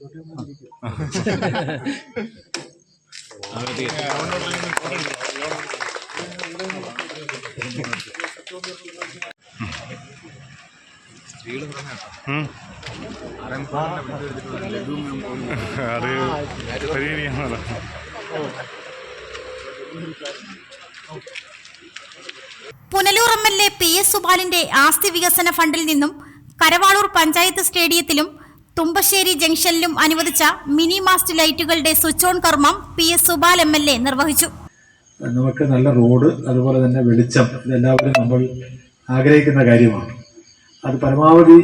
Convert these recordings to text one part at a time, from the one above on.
അത് Punalur M L A P S സുബാലിന്റെ ആസ്തി വികസന ഫണ്ടിൽ നിന്നും കരവാളൂർ പഞ്ചായത്ത് സ്റ്റേഡിയത്തിലും തുമ്പശ്ശേരി ജംഗ്ഷനിലും അനുവദിച്ച മിനി മാസ്റ്റ് ലൈറ്റുകളുടെ സ്വിച്ച് ഓൺ കർമ്മം P S Subal M L A നിർവഹിച്ചു. നമുക്ക് നല്ല റോഡ് അതുപോലെ തന്നെ വെളിച്ചം ഇതെല്ലാവരും നമ്മൾ ആഗ്രഹിക്കുന്ന കാര്യമാണ്. അത് പരമാവധി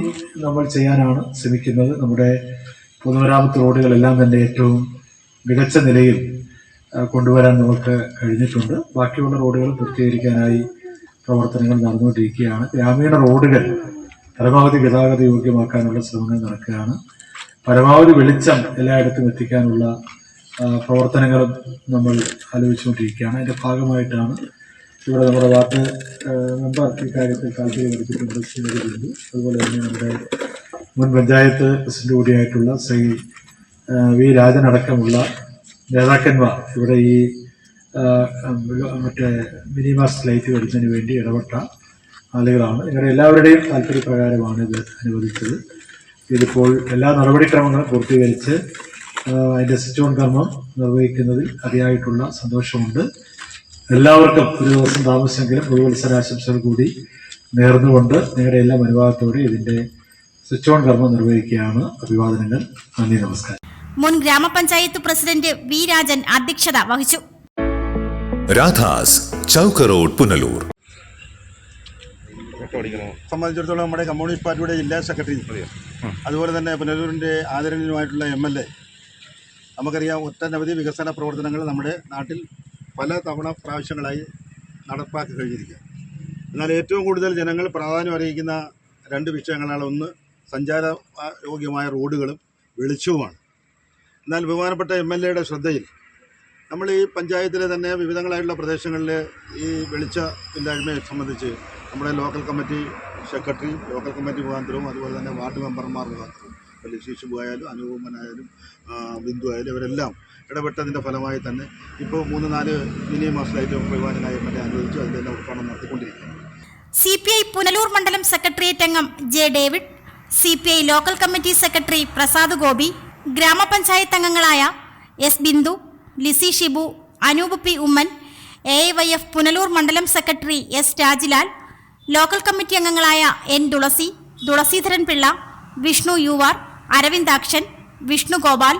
നമ്മൾ ചെയ്യാനാണ് ശ്രമിക്കുന്നത്. നമ്മുടെ പൊതുമരാമത്ത് റോഡുകളെല്ലാം തന്നെ ഏറ്റവും മികച്ച നിലയിൽ കൊണ്ടുവരാൻ നമുക്ക് കഴിഞ്ഞിട്ടുണ്ട്. ബാക്കിയുള്ള റോഡുകൾ പൂർത്തീകരിക്കാനായി പ്രവർത്തനങ്ങൾ നടന്നുകൊണ്ടിരിക്കുകയാണ്. ഗ്രാമീണ റോഡുകൾ പരമാവധി ഗതാഗത യോഗ്യമാക്കാനുള്ള ശ്രമങ്ങൾ നടക്കുകയാണ്. പരമാവധി വെളിച്ചം എല്ലായിടത്തും എത്തിക്കാനുള്ള പ്രവർത്തനങ്ങളും നമ്മൾ ആലോചിച്ചുകൊണ്ടിരിക്കുകയാണ്. അതിന്റെ ഭാഗമായിട്ടാണ് ഇവിടെ നമ്മുടെ വാർഡ് മെമ്പർ ഇക്കാര്യത്തിൽ താല്പര്യം എടുത്തിട്ടുണ്ട് ശ്രീമതി ബിന്ദു. അതുപോലെ തന്നെ നമ്മുടെ മുൻ പഞ്ചായത്ത് പ്രസിഡന്റ് കൂടിയായിട്ടുള്ള ശ്രീ വി രാജനടക്കമുള്ള നേതാക്കന്മാർ ഇവിടെ ഈ മറ്റേ മിനിമാസ് ലൈറ്റ് വരുന്നതിന് വേണ്ടി ഇടപെട്ട ആളുകളാണ്. ഇവരുടെ എല്ലാവരുടെയും താല്പര്യപ്രകാരമാണ് ഇത് അനുവദിച്ചത്. ഇതിപ്പോൾ എല്ലാ നടപടിക്രമങ്ങളും പൂർത്തീകരിച്ച് അതിന്റെ സ്വിച്ച് ഓൺ കർമ്മം നിർവഹിക്കുന്നതിൽ അതിയായിട്ടുള്ള സന്തോഷമുണ്ട്. എല്ലാവർക്കും ഒരു ദിവസം താമസിച്ചെങ്കിലും പുതുവത്സരാശംസകൾ കൂടി നേർന്നുകൊണ്ട് നിങ്ങളുടെ എല്ലാം അനുവാദത്തോടെ ഇതിന്റെ സ്വിച്ച് ഓൺ കർമ്മം നിർവഹിക്കുകയാണ്. അഭിവാദനങ്ങൾ. നന്ദി നമസ്കാരം. മുൻ ഗ്രാമപഞ്ചായത്ത് പ്രസിഡന്റ് വി രാജൻ അധ്യക്ഷത വഹിച്ചു. രാധാസ് ചൗക്ക് റോഡ് പുനലൂർ. സംബന്ധിച്ചിടത്തോളം നമ്മുടെ കമ്മ്യൂണിസ്റ്റ് പാർട്ടിയുടെ ജില്ലാ സെക്രട്ടറി. അതുപോലെ തന്നെ പുനലൂരിന്റെ ആദരണീയമായിട്ടുള്ള എം എൽ എ. നമുക്കറിയാം ഒട്ടനവധി വികസന പ്രവർത്തനങ്ങൾ നമ്മുടെ നാട്ടിൽ പല തവണ പ്രാവശ്യങ്ങളായി നടപ്പാക്കി കഴിഞ്ഞിരിക്കുക എന്നാൽ ഏറ്റവും കൂടുതൽ ജനങ്ങൾ പ്രാധാന്യം അറിയിക്കുന്ന രണ്ട് വിഷയങ്ങളാണ്. ഒന്ന് സഞ്ചാര യോഗ്യമായ റോഡുകളും വെളിച്ചവുമാണ്. എന്നാൽ ബഹുമാനപ്പെട്ട എം എൽ എയുടെ ശ്രദ്ധയിൽ നമ്മൾ ഈ പഞ്ചായത്തിലെ തന്നെ വിവിധങ്ങളായിട്ടുള്ള പ്രദേശങ്ങളിൽ ഈ വെളിച്ച ഇല്ലായ്മയെ സംബന്ധിച്ച് നമ്മുടെ local committee secretary local committee മുഖാന്തരവും അതുപോലെ തന്നെ വാർഡ് മെമ്പർമാർ മുഖാന്തരവും വലിയ ശിശു ആയാലും അനുപമനായാലും ബിന്ദു ആയാലും ഇവരെല്ലാം ഇടപെട്ടതിന്റെ ഫലമായി തന്നെ ഇപ്പോൾ മൂന്ന് നാല് മിനി മാസമായിട്ട് ബഹുമാനായ മറ്റേ അനുവദിച്ചു അതിന്റെ എല്ലാം ഉദ്ഘാടനം നടത്തിക്കൊണ്ടിരിക്കുകയാണ്. സി പി ഐ പുനലൂർ മണ്ഡലം സെക്രട്ടേറിയറ്റ് അംഗം J David C P I local committee secretary Prasad Gopi grama panchayat അംഗങ്ങളായ S Bindu Lizy Shibu Anoop P Oommen A Y F Punalur മണ്ഡലം secretary S Rajilal local committee അംഗങ്ങളായ N Thulasi Thulaseedharan Pillai Vishnu യുവാർ Aravindakshan Vishnu Gopal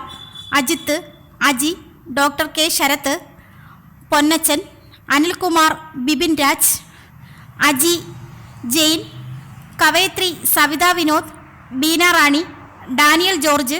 Ajith Aji doctor K Sarath Ponnachan Anilkumar Bipin Raj Aji Jain കവയത്രി Savitha Vinod Beena Rani Daniel George